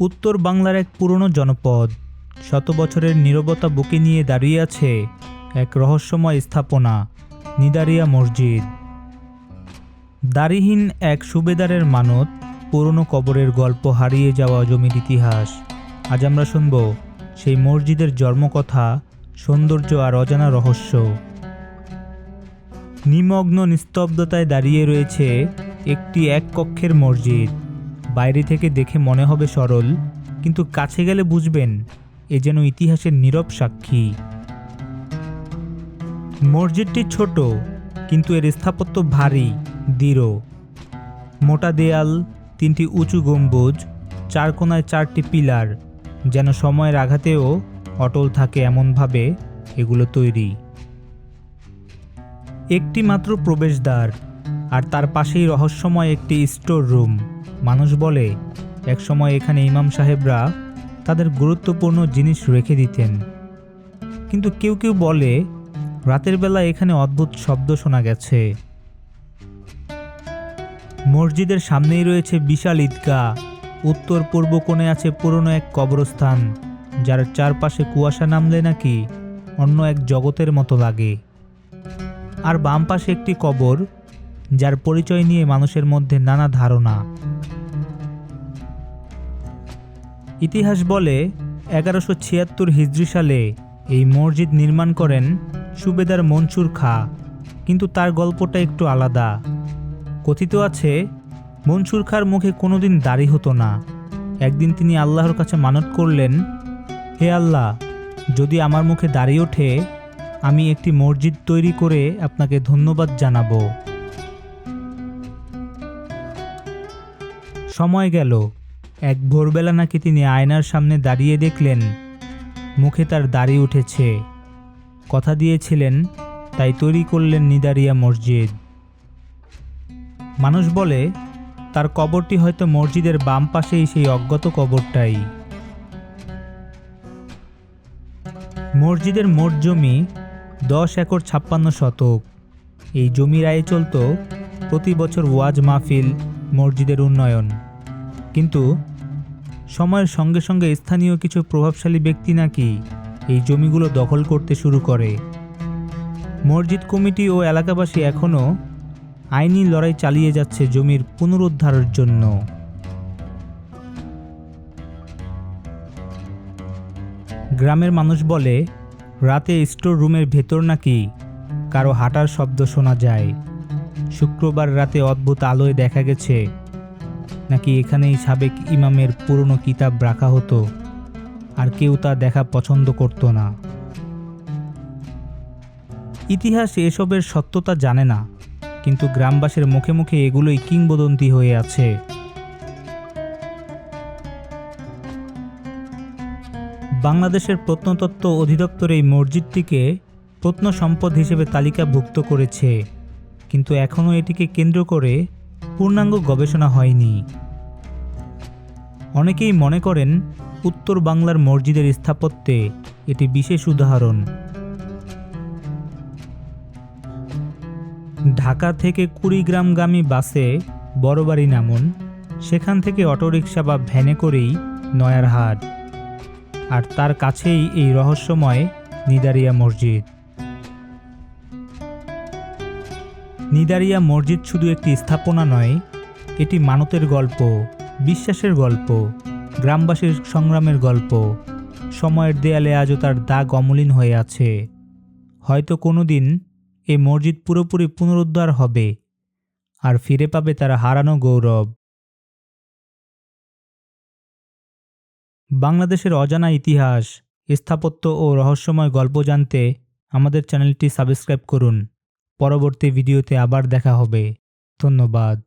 উত্তর বাংলার এক পুরনো জনপদ। শত বছরের নীরবতা বুকে নিয়ে দাঁড়িয়ে আছে এক রহস্যময় স্থাপনা, নিদারিয়া মসজিদ। দাড়িহীন এক সুবেদারের মানত, পুরনো কবরের গল্প হারিয়ে যাওয়া জমির ইতিহাস। আজ আমরা শুনব সেই মসজিদের জন্মকথা, সৌন্দর্য আর অজানা রহস্য। নিমগ্ন নিস্তব্ধতায় দাঁড়িয়ে রয়েছে একটি এক কক্ষের মসজিদ। বাইরে থেকে দেখে মনে হবে সরল, কিন্তু কাছে গেলে বুঝবেন, এ যেন ইতিহাসের নীরব সাক্ষী। মসজিদটি ছোট, কিন্তু এর স্থাপত্য ভারী, দৃঢ়। মোটা দেয়াল, তিনটি উঁচু গম্বুজ, চার কোনায় চারটি পিলার, যেন সময়ের আঘাতেও অটল থাকে এমনভাবে এগুলো তৈরি। একটি মাত্র প্রবেশদ্বার, আর তার পাশেই রহস্যময় একটি স্টোর রুম। মানুষ বলে, একসময় এখানে ইমাম সাহেবরা তাদের গুরুত্বপূর্ণ জিনিস রেখে দিতেন। কিন্তু কেউ কেউ বলে, রাতের বেলা এখানে অদ্ভুত শব্দ শোনা গেছে। মসজিদের সামনেই রয়েছে বিশাল ঈদগাহ। উত্তর পূর্ব কোণে আছে পুরনো এক কবরস্থান, যার চারপাশে কুয়াশা নামলে নাকি অন্য এক জগতের মতো লাগে। আর বাম পাশে একটি কবর, যার পরিচয় নিয়ে মানুষের মধ্যে নানা ধারণা। ইতিহাস বলে, এগারোশো ছিয়াত্তর হিজরি সালে এই মসজিদ নির্মাণ করেন সুবেদার মনসুর খা, কিন্তু তার গল্পটা একটু আলাদা। কথিত আছে, মনসুর খার মুখে কোনোদিন দাড়ি হতো না। একদিন তিনি আল্লাহর কাছে মানত করলেন, হে আল্লাহ, যদি আমার মুখে দাড়ি ওঠে, আমি একটি মসজিদ তৈরি করে আপনাকে ধন্যবাদ জানাব। সময় গেল। এক ভোরবেলা নাকি তিনি আয়নার সামনে দাঁড়িয়ে দেখলেন, মুখে তার দাড়ি উঠেছে। কথা দিয়েছিলেন, তাই তৈরি করলেন নিদারিয়া মসজিদ। মানুষ বলে, তার কবরটি হয়তো মসজিদের বাম পাশেই সেই অজ্ঞাত কবরটাই। মসজিদের মোট জমি দশ একর ছাপ্পান্ন শতক। এই জমির আয়ে চলত প্রতি বছর ওয়াজ মাহফিল, মসজিদের উন্নয়ন। কিন্তু সময়ের সঙ্গে সঙ্গে স্থানীয় কিছু প্রভাবশালী ব্যক্তি নাকি এই জমিগুলো দখল করতে শুরু করে। মসজিদ কমিটি ও এলাকাবাসী এখনও আইনি লড়াই চালিয়ে যাচ্ছে জমির পুনরুদ্ধারের জন্য। গ্রামের মানুষ বলে, রাতে স্টোর রুমের ভেতর নাকি কারও হাঁটার শব্দ শোনা যায়। শুক্রবার রাতে অদ্ভুত আলোয় দেখা গেছে নাকি এখানেই সাবেক ইমামের পুরনো কিতাব রাখা হতো? আর কেউ তা দেখা পছন্দ করত না। ইতিহাস এসবের সত্যতা জানে না, কিন্তু গ্রামবাসীর মুখে মুখে এগুলোই কিংবদন্তি হয়ে আছে। বাংলাদেশের প্রত্নতত্ত্ব অধিদপ্তর এই মসজিদটিকে প্রত্ন সম্পদ হিসেবে তালিকাভুক্ত করেছে, কিন্তু এখনও এটিকে কেন্দ্র করে পূর্ণাঙ্গ গবেষণা হয়নি। অনেকেই মনে করেন উত্তর বাংলার মসজিদের স্থাপত্যে এটি বিশেষ উদাহরণ। ঢাকা থেকে কুড়িগ্রামগামী বাসে বড়বাড়ি নামুন, সেখান থেকে অটোরিকশা বা ভ্যানে করেই নয়ারহাট। আর তার কাছেই এই রহস্যময় নিদারিয়া মসজিদ। নিদারিয়া মসজিদ শুধু একটি স্থাপনা নয়, এটি মানতের গল্প, বিশ্বাসের গল্প, গ্রামবাসীর সংগ্রামের গল্প। সময়ের দেয়ালে আজও তার দাগ অমলিন হয়ে আছে। হয়তো কোনো দিন এই মসজিদ পুরোপুরি পুনরুদ্ধার হবে, আর ফিরে পাবে তার হারানো গৌরব। বাংলাদেশের অজানা ইতিহাস, স্থাপত্য ও রহস্যময় গল্প জানতে আমাদের চ্যানেলটি সাবস্ক্রাইব করুন। পরবর্তী ভিডিওতে আবার দেখা হবে। ধন্যবাদ।